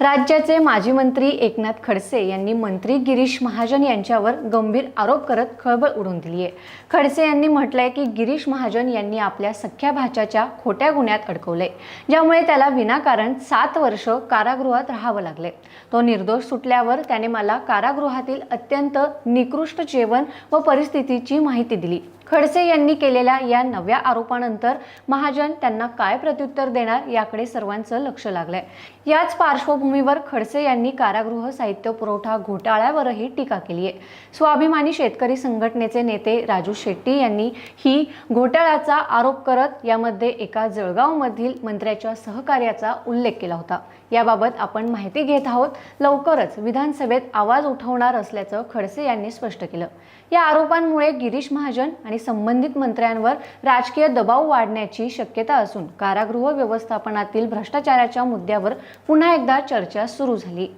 राज्याचे माजी मंत्री एकनाथ खडसे यांनी मंत्री गिरीश महाजन यांच्यावर गंभीर आरोप करत खळबळ उडवून दिली आहे. खडसे यांनी म्हटलंय की गिरीश महाजन यांनी आपल्या सख्या भाच्याच्या खोट्या गुन्ह्यात अडकवलंय ज्यामुळे त्याला विनाकारण सात वर्ष कारागृहात राहावं लागले तो निर्दोष सुटल्यावर त्याने मला कारागृहातील अत्यंत निकृष्ट जेवण व परिस्थितीची माहिती दिली. खडसे यांनी केलेल्या या नव्या आरोपानंतर महाजन त्यांना काय प्रत्युत्तर देणार याकडे सर्वांचं लक्ष लागलंय. याच पार्श्वभूमीवर खडसे यांनी कारागृह साहित्य पुरवठा घोटाळ्यावरही टीका केली आहे. स्वाभिमानी शेतकरी संघटनेचे नेते राजू शेट्टी यांनी ही घोटाळ्याचा आरोप करत यामध्ये एका जळगावमधील मंत्र्याच्या सहकार्याचा उल्लेख केला होता. याबाबत आपण माहिती घेत आहोत. लवकरच विधानसभेत आवाज उठवणार असल्याचं खडसे यांनी स्पष्ट केलं. या आरोपांमुळे गिरीश महाजन आणि आणि संबंधित मंत्र्यांवर राजकीय दबाव वाढण्याची शक्यता असून कारागृह व्यवस्थापनातील भ्रष्टाचाराच्या मुद्द्यावर पुन्हा एकदा चर्चा सुरू झाली.